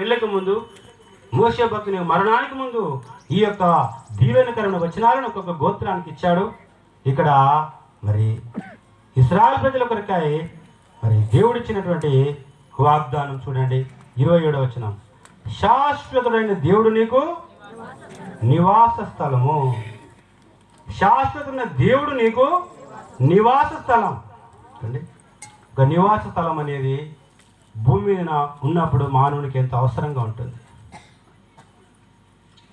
వెళ్ళక ముందు మోసే భక్తుని మరణానికి ముందు ఈ యొక్క దీవెనకరమైన వచనాలను ఒక్కొక్క గోత్రానికి ఇచ్చాడు. ఇక్కడ మరి ఇస్రాయల్ ప్రజల కొరకై మరి దేవుడిచ్చినటువంటి వాగ్దానం చూడండి. ఇరవై ఏడవ వచనం. శాశ్వతుడైన దేవుడు నీకు నివాస స్థలము. శాశ్వతమైన దేవుడు నీకు నివాస స్థలం. అండి ఒక నివాస స్థలం అనేది భూమి మీద ఉన్నప్పుడు మానవునికి ఎంత అవసరంగా ఉంటుంది?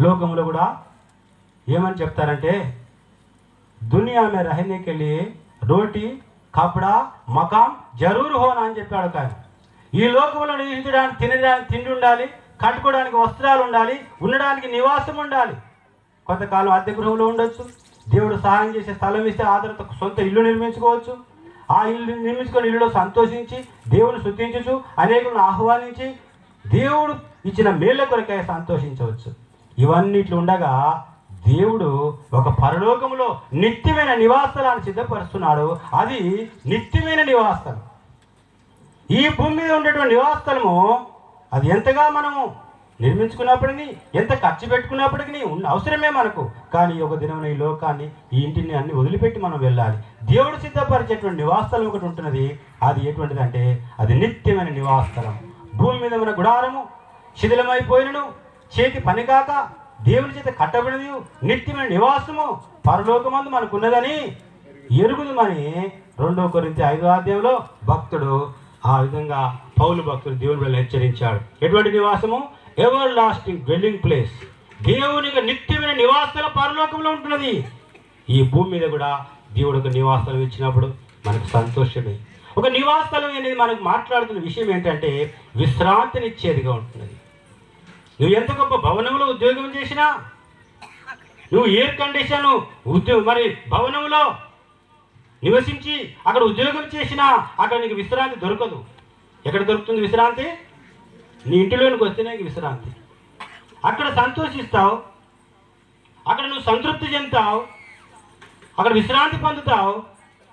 లోకంలో కూడా ఏమని చెప్తారంటే దునియా మే రహనేకెళ్ళి రోటీ కపడా మకాం జరూరు హోనా అని చెప్పాడు కానీ ఈ లోకంలో నివసించడానికి తినడానికి తిండి ఉండాలి కట్టుకోవడానికి వస్త్రాలు ఉండాలి ఉండడానికి నివాసం ఉండాలి. కొంతకాలం అద్దె గృహంలో ఉండొచ్చు దేవుడు సహాయం చేసే స్థలం ఇస్తే ఆ సొంత ఇల్లు నిర్మించుకోవచ్చు ఆ ఇల్లు నిర్మించుకొని ఇల్లులో సంతోషించి దేవుని శుద్ధించచ్చు అనేకులను ఆహ్వానించి దేవుడు ఇచ్చిన మేళ్ళ కొరకై సంతోషించవచ్చు. ఇవన్నిట్లు ఉండగా దేవుడు ఒక పరలోకంలో నిత్యమైన నివాసాలను సిద్ధపరుస్తున్నాడు. అది నిత్యమైన నివాసం ఈ భూమి మీద ఉండేటువంటి నివాసస్థలము అది ఎంతగా మనము నిర్మించుకున్నప్పటికీ ఎంత ఖర్చు పెట్టుకున్నప్పటికీ ఉన్న అవసరమే మనకు. కానీ ఒక దినమున ఈ లోకాన్ని ఈ ఇంటిని అన్ని వదిలిపెట్టి మనం వెళ్ళాలి. దేవుడు సిద్ధపరిచేటువంటి నివాసస్థలం ఒకటి ఉంటున్నది. అది ఎటువంటిది అంటే అది నిత్యమైన నివాసస్థలం. భూమి మీద ఉన్న గుడారము శిథిలమైపోయినను చేతి పని కాక దేవుని చేత కట్టబడినది నిత్యమైన నివాసము. పరలోకమందు మనకున్నదని ఎరుగుదమని రెండో కొరింత ఐదో అధ్యాయంలో భక్తుడు ఆ విధంగా పౌలు భక్తుడు దేవుని వల్ల హెచ్చరించాడు. ఎటువంటి నివాసము? ఎవర్ లాస్టింగ్ డ్వెల్లింగ్ ప్లేస్ దేవునికి నిత్యమైన నివాసాల పరలోకంలో ఉంటున్నది. ఈ భూమి మీద కూడా దేవుడు ఒక నివాసాలు ఇచ్చినప్పుడు మనకు సంతోషమే. ఒక నివాసాలు అనేది మనకు మాట్లాడుతున్న విషయం ఏంటంటే విశ్రాంతినిచ్చేదిగా ఉంటున్నది. నువ్వు ఎంత గొప్ప భవనంలో ఉద్యోగం చేసినా నువ్వు ఎయిర్ కండిషన్ ఉద్యో మరి భవనంలో నివసించి అక్కడ ఉద్యోగం చేసినా అక్కడ నీకు విశ్రాంతి దొరకదు. ఎక్కడ దొరుకుతుంది విశ్రాంతి? నీ ఇంటిలోనికి వస్తేనే నీకు విశ్రాంతి. అక్కడ సంతోషిస్తావు. అక్కడ నువ్వు సంతృప్తి చెందుతావు. అక్కడ విశ్రాంతి పొందుతావు.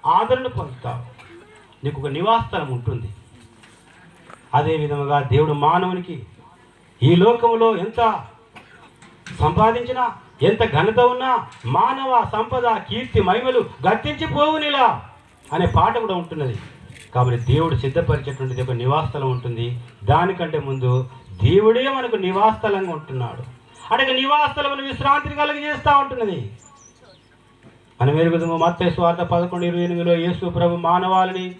ఆదరణ పొందుతావు. నీకు ఒక నివాసస్థలం ఉంటుంది. అదేవిధముగా దేవుడు మానవునికి ఈ లోకంలో ఎంత సంపాదించినా ఎంత ఘనత ఉన్నా మానవ సంపద కీర్తి మహిమలు గర్తించిపోవునిలా అనే పాట కూడా ఉంటున్నది. కాబట్టి దేవుడు సిద్ధపరిచేటువంటిది ఒక నివాసస్థలం ఉంటుంది. దానికంటే ముందు దేవుడే మనకు నివాసస్థలంగా ఉంటున్నాడు. అటు నివాసస్థలమును విశ్రాంతిని కలిగజేస్తూ ఉంటున్నది. మనం ఎరుగుదము మత్తే స్వార్థ పదకొండు ఇరవై ఎనిమిదిలో యేసు ప్రభు మానవాళిని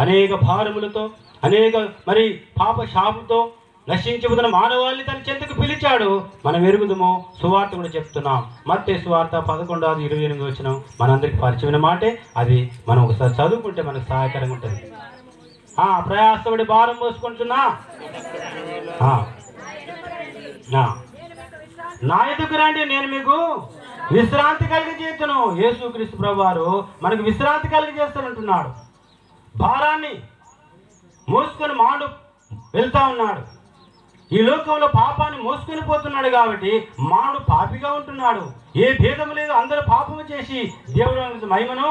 అనేక భారములతో అనేక మరి పాప శాపంతో నశించిపోతున్న మానవాళిని తన చెంతకు పిలిచాడు. మనం ఎరుగుదము? సువార్త కూడా చెప్తున్నాం. మత్తే సువార్త పదకొండవది ఇరవై ఎనిమిది వచ్చిన మనందరికి పరిచయమైన మాటే. అది మనం ఒకసారి చదువుకుంటే మనకు సహాయకరంగా ఉంటుంది. ఆ ప్రయాసపడి భారం మోసుకుంటున్నా? నా. ఎదుకు రండి నేను మీకు విశ్రాంతి కలిగజేతును యేసుక్రీస్తు ప్రభు వారు మనకు విశ్రాంతి కలిగజేస్తానంటున్నాడు భారాన్ని మోసుకొని మాడు వెళ్తా ఉన్నాడు. ఈ లోకంలో పాపాన్ని మోసుకొని పోతున్నాడు కాబట్టి మానవుడు పాపిగా ఉంటున్నాడు. ఏ భేదం లేదు అందరూ పాపము చేసి దేవుడు మహిమను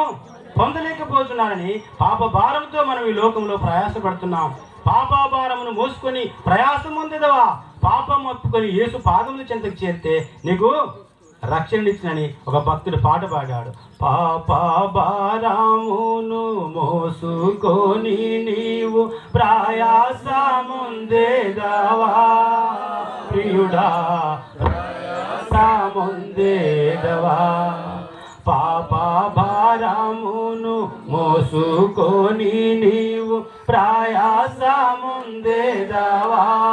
పొందలేకపోతున్నారని పాప భారంతో మనం ఈ లోకంలో ప్రయాసపడుతున్నాం. పాపభారమును మోసుకొని ప్రయాసం ఉందిదవా పాపం ఒప్పుకొని యేసు పాదముల చెంతకు చేరితే నీకు రక్షణనిచ్చినని ఒక భక్తుడు పాట పాడాడు. పాప బారామును మోసుకొని నీవు ప్రయాసముందేదవా ప్రియుడా ప్రయాసముందేదవా పాప భారమును మోసుకొని నీవు ప్రయాసముందేదవా ప్రియుడా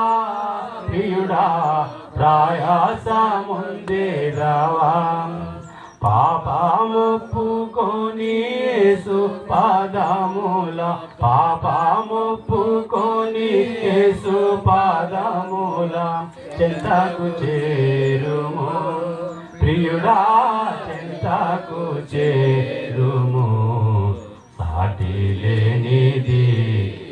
ప్రయాసముందేదవా పాపముప్పుకొని యేసు పాదముల పాపముప్పుకొని యేసు పాదముల చెంతకు చేరుము. ప్రియుడా చెంతకు చేరుము. సాటి లేనిది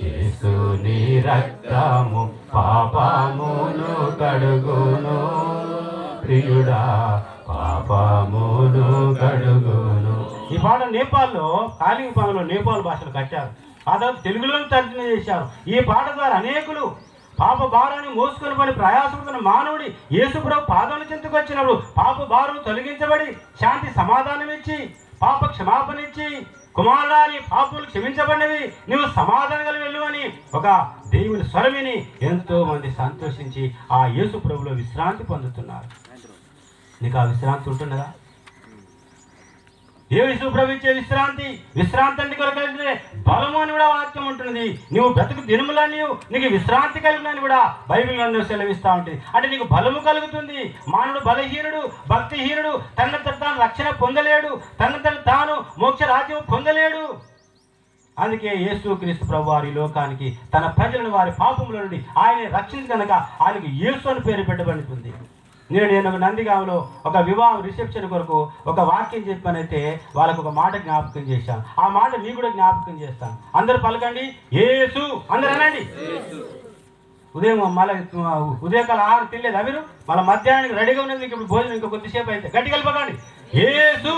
యేసుని రక్తము. పాపమును కడుగును. ప్రియుడా పాపమును కడుగును. ఈ పాట నేపాల్లో కాలింపాంలో నేపాల్ భాషలు కట్టారు. ఆ తర్వాత తెలుగులో తర్జన చేశారు. ఈ పాట ద్వారా అనేకులు పాప భారాన్ని మోసుకొని పని ప్రయాసపడుతున్న మానవుడి యేసుప్రభు పాదముల చెంతకు వచ్చినప్పుడు పాప భారం తొలగించబడి శాంతి సమాధానం ఇచ్చి పాప క్షమాపణ ఇచ్చి కుమారాని పాపులు క్షమించబడినవి. నువ్వు సమాధానం కలిగి వెళ్ళు అని ఒక దేవుని స్వరమిని ఎంతో మంది సంతోషించి ఆ యేసు ప్రభులో విశ్రాంతి పొందుతున్నారు. నీకు ఆ విశ్రాంతి ఉంటున్నదా ఏ ప్రభు ఇచ్చే విశ్రాంతి విశ్రాంతి అంటే కొరకలిగితే బలము అని కూడా వాక్యం ఉంటుంది నువ్వు బ్రతుకు దినములా నీవు నీకు విశ్రాంతి కలిగినని కూడా బైబిల్ నన్ను సెలవిస్తూ ఉంటుంది అంటే నీకు బలము కలుగుతుంది. మానవుడు బలహీనుడు భక్తిహీనుడు తన తన తాను రక్షణ పొందలేడు తన తన తాను మోక్ష రాజ్యం పొందలేడు. అందుకే యేసు క్రీస్తు ప్రభు వారి లోకానికి తన ప్రజలను వారి పాపముల నుండి ఆయన రక్షించగనక ఆయనకు యేసు అని పేరు పెట్టబడుతుంది నేను నేను ఒక నందిగామలో ఒక వివాహం రిసెప్షన్ కొరకు ఒక వాక్యం చెప్పానైతే వాళ్ళకు ఒక మాట జ్ఞాపకం చేశాను. ఆ మాట మీకు కూడా జ్ఞాపకం చేస్తాను. అందరు పలకండి. యేసు. అందరు అనండి. ఉదయం మళ్ళీ ఉదయకాల ఆహారం తినలేదు. అవిరు మళ్ళీ మధ్యాహ్నానికి రెడీగా ఉన్నది మీకు ఇప్పుడు భోజనం ఇంకా కొద్దిసేపు అయితే. గట్టి కలపకండి యేసు.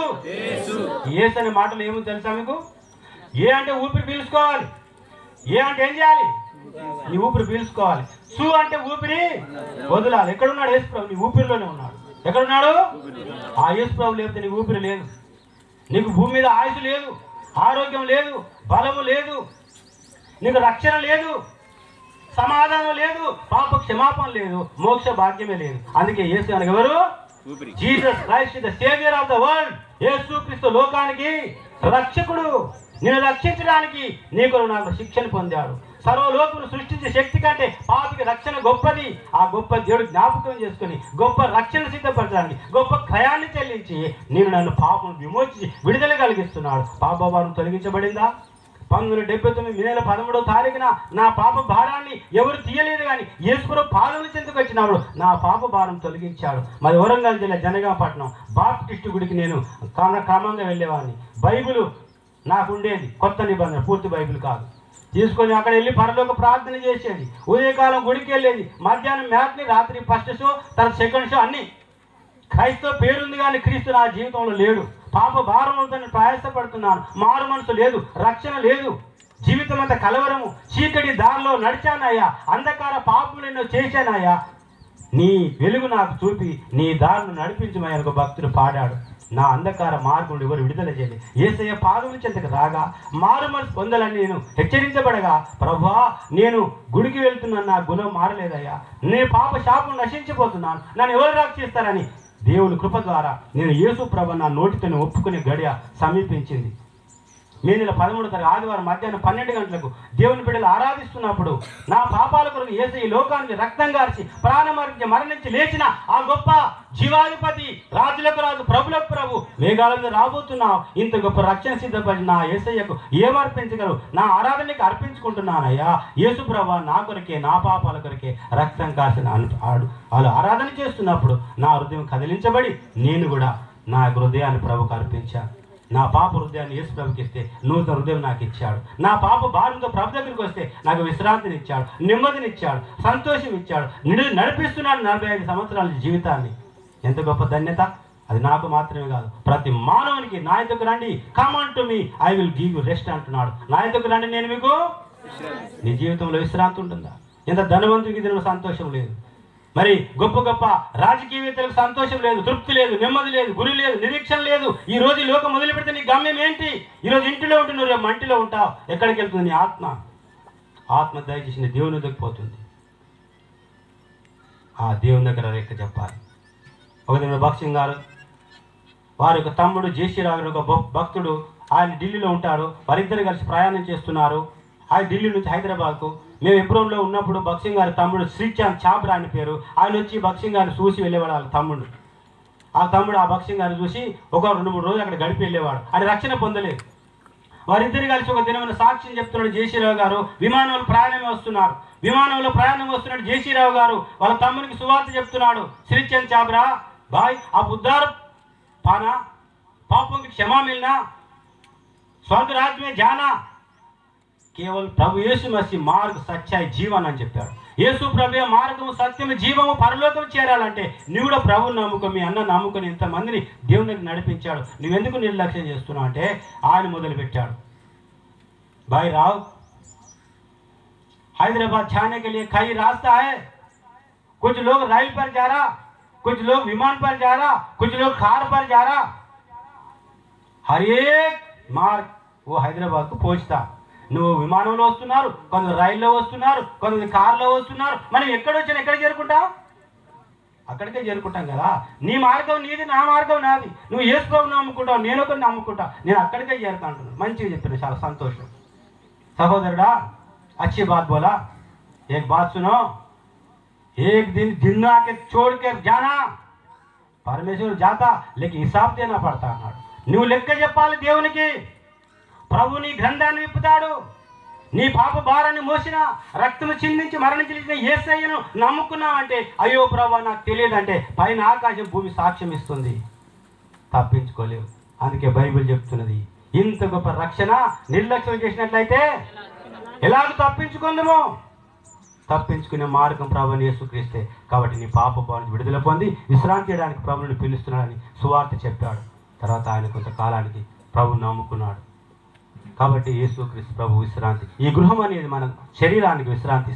యేసు. అనే మాటలు ఏమో తెలుసా మీకు? ఏ అంటే ఊపిరి పీల్చుకోవాలి. ఏ అంటే ఏం చేయాలి? నీ ఊపిరి పీల్చుకోవాలి. సు అంటే ఊపిరి వదలాలి. ఎక్కడున్నాడు యేసు ప్రభు నీ ఊపిరిలోనే ఉన్నాడు. ఎక్కడున్నాడు? ఆ యేసు ప్రభు లేకపోతే నీ ఊపిరి లేదు. నీకు భూమి మీద ఆయుష్ లేదు ఆరోగ్యం లేదు బలము లేదు నీకు రక్షణ లేదు సమాధానం లేదు పాప క్షమాపణ లేదు మోక్ష భాగ్యమే లేదు. అందుకే యేసు అనగా ఎవరు? Jesus Christ the saviour of the world. Yesu Kristu లోకానికి రక్షకుడు. నేను రక్షించడానికి నీకు నాకు శిక్షణ పొందాడు. సర్వలోకమును సృష్టించే శక్తి కంటే పాపికి రక్షణ గొప్పది. ఆ గొప్ప దేవుడు జ్ఞాపకం చేసుకుని గొప్ప రక్షణ సిద్ధపరచడానికి గొప్ప క్రయాన్ని చెల్లించి నేను నన్ను పాపను విమోచించి విడుదల కలిగిస్తున్నాడు. పాపభారం తొలగించబడిందా? పంతొమ్మిది వందల డెబ్బై తొమ్మిది మే నెల పదమూడవ తారీఖున నా పాప భారాన్ని ఎవరు తీయలేదు కానీ ఈశ్వరు పాదముల చెందుకు వచ్చినప్పుడు నా పాప భారం తొలగించాడు. మరి వరంగల్ జిల్లా జనగాపట్నం బాప్టిస్ట్ గుడికి నేను క్రమంగా వెళ్ళేవాడిని. బైబిల్ నాకు ఉండేది. కొత్త నిబంధన పూర్తి బైబిల్ కాదు. తీసుకొని అక్కడ వెళ్ళి పరలోక ప్రార్థన చేసేది. ఉదయకాలం గుడికి వెళ్ళేది. మధ్యాహ్నం మ్యాట్ని రాత్రి ఫస్ట్ షో తర్వాత సెకండ్ షో అన్నీ. క్రైస్తవ పేరుంది కానీ క్రీస్తు నా జీవితంలో లేడు. పాప భారం అవుతుందని ప్రయాసపడుతున్నాను. మారు మనసు లేదు రక్షణ లేదు. జీవితం అంత కలవరము. చీకటి దారిలో నడిచానయ్యా. అంధకార పాపములు ఎన్నో చేశానయ్యా. నీ వెలుగు నాకు చూపి నీ దారిని నడిపించమని ఒక భక్తుడు పాడాడు. నా అంధకార మార్గం ఎవరు విడుదల చేయండి ఏసయ్య పాదముల చెంతకు రాగా మారు మనసు పొందాలని నేను హెచ్చరించబడగా ప్రభా నేను గుడికి వెళ్తున్నాను నా గుణం మారలేదయ్యా. నేను పాప శాపం నశించిపోతున్నాను. నన్ను ఎవరు చేస్తారని దేవుని కృప ద్వారా నేను యేసు ప్రభ నా నోటితో ఒప్పుకునే గడియ సమీపించింది. మే నెల పదమూడు తరగతి ఆదివారం మధ్యాహ్నం పన్నెండు గంటలకు దేవుని బిడ్డలు ఆరాధిస్తున్నప్పుడు నా పాపాల కొరకు ఏసై ఈ లోకానికి రక్తం గార్చి ప్రాణమరించి మరణించి లేచిన ఆ గొప్ప జీవాధిపతి రాజులకు రాజు ప్రభులకు ప్రభు మేఘాల మీద రాబోతున్నావు. ఇంత గొప్ప రక్షణ సిద్ధపడి నా ఏసయ్యకు ఏమర్పించగలవు నా ఆరాధనకి అర్పించుకుంటున్నానయ్యా. యేసు ప్రభా నా కొరకే నా పాపాల కొరకే రక్తం కాసిన అను- ఆడు వాళ్ళు ఆరాధన చేస్తున్నప్పుడు నా హృదయం కదిలించబడి నేను కూడా నా హృదయాన్ని ప్రభుకు అర్పించాను నా పాప హృదయాన్ని యేసు ప్రభుకి ఇస్తే నూతన హృదయం నాకు ఇచ్చాడు నా పాప భారంతో ప్రభు దగ్గరికి వస్తే నాకు విశ్రాంతిని ఇచ్చాడు నెమ్మదిని ఇచ్చాడు సంతోషం ఇచ్చాడు నిన్ను నడిపిస్తున్నాడు నలభై ఐదు సంవత్సరాల జీవితాన్ని. ఎంత గొప్ప ధన్యత! అది నాకు మాత్రమే కాదు. ప్రతి మానవునికి నా ఎదుకు రండి? Come on to me I will give you rest అంటున్నాడు. నా ఎదుకు రండి నేను మీకు? నీ జీవితంలో విశ్రాంతి ఉంటుందా? ఎంత ధనవంతుడికి దీనిలో సంతోషం లేదు. మరి గొప్ప గొప్ప రాజకీయవేత్తలకు సంతోషం లేదు తృప్తి లేదు నెమ్మది లేదు గురి లేదు నిరీక్షణ లేదు. ఈ రోజు లోకం మొదలు పెడితే నీ గమ్యం ఏంటి? ఈ రోజు ఇంటిలో ఉంటున్నావు రేపు మంటిలో ఉంటావు. ఎక్కడికి వెళ్తుంది నీ ఆత్మ? ఆత్మ దయచేసి దేవుని దగ్గరిపోతుంది ఆ దేవుని దగ్గర రేఖ చెప్పాలి. ఒక దిన భక్సింగ్ గారు వారి యొక్క తమ్ముడు జేసీరావు గారు ఒక భక్తుడు ఆయన ఢిల్లీలో ఉంటాడు వారిద్దరు కలిసి ప్రయాణం చేస్తున్నారు. ఆయన ఢిల్లీ నుంచి హైదరాబాద్కు మేము ఇబ్రోన్లో ఉన్నప్పుడు బక్సింగ్ గారి తమ్ముడు శ్రీచాంద్ చాబ్రా అని పేరు. ఆయన వచ్చి బక్సింగ్ గారిని చూసి వెళ్ళేవాడు వాళ్ళ తమ్ముడు. ఆ తమ్ముడు ఆ బక్సింగ్ గారిని చూసి ఒక రెండు మూడు రోజులు అక్కడ గడిపి వెళ్ళేవాడు. అది రక్షణ పొందలేదు. వారిద్దరు కలిసి ఒక దినమైన సాక్ష్యం చెప్తున్నాడు జేసీరావు గారు. విమానంలో ప్రయాణం వస్తున్నారు. విమానంలో ప్రయాణం వస్తున్నాడు జేసీరావు గారు. వాళ్ళ తమ్మునికి సువార్త చెప్తున్నాడు. శ్రీచంద్ చాబ్రా బాయ్ ఆ బుద్ధార్ పానా పాపంకి క్షమా మిల్నా స్వర్గరాజ్యమే జానా? కేవలం ప్రభు యేసు మసి మార్గ సత్యాయి జీవన్ అని చెప్పాడు యేసు ప్రభు మార్గము సత్యము జీవము పరలోకం చేరాలంటే నువ్వు కూడా ప్రభుని నమ్ముకో మీ అన్న నమ్ముకొని ఇంతమందిని దేవునికి నడిపించాడు నువ్వెందుకు నిర్లక్ష్యం చేస్తున్నావు అంటే ఆయన మొదలుపెట్టాడు బాయ్ రావు हैदराबाद जाने के लिए कई रास्ता है कुछ लोग रेल पर जा रहा कुछ लोग विमान पर जा रहा कुछ लोग कार पर जा रहा హర్ ఏక్ మార్గ్ ఓ హైదరాబాద్కు పోచుతా నువ్వు విమానంలో వస్తున్నారు కొందరు రైల్లో వస్తున్నారు కొందరు కార్లో వస్తున్నారు. మనం ఎక్కడ వచ్చిన ఎక్కడ చేరుకుంటావు అక్కడికే చేరుకుంటాం కదా. నీ మార్గం నీది నా మార్గం నాది. నువ్వు ఏసుకోని నమ్ముకుంటావు నేను ఒకరిని నమ్ముకుంటా. నేను అక్కడికే చేరుతా అంటున్నాను మంచిగా చెప్పిన చాలా సంతోషం. సహోదరుడా అచ్చి బాత్ బోలా ఏక్ బాత్ సునో. ఏక్ దిన్ దిన్నాకే కే జానా. పరమేశ్వరుడు జాత లేక హిసాబ్ దేనా పడతా అన్నాడు. నువ్వు లెక్క చెప్పాలి దేవునికి. ప్రభు నీ గ్రంథాన్ని విప్పుతాడు. నీ పాప భారాన్ని మోసిన రక్తము చిందించి మరణించిన ఏసయ్యను నమ్ముకున్నావంటే అయ్యో ప్రభు నాకు తెలియదు అంటే పైన ఆకాశం భూమి సాక్ష్యం ఇస్తుంది. తప్పించుకోలేవు. అందుకే బైబిల్ చెప్తున్నది ఇంత గొప్ప రక్షణ నిర్లక్ష్యం చేసినట్లయితే ఎలాగ తప్పించుకుందాము? తప్పించుకునే మార్గం ప్రభుని యేసుక్రీస్తే. కాబట్టి నీ పాప భావం విడుదల పొంది విశ్రాంతి చేయడానికి ప్రభుని పిలుస్తున్నాడని సువార్త చెప్పాడు. తర్వాత ఆయన కొంతకాలానికి ప్రభుని నమ్ముకున్నాడు. కాబట్టి యేసుక్రీస్తు ప్రభు విశ్రాంతి ఈ గృహం అనేది మన శరీరానికి విశ్రాంతి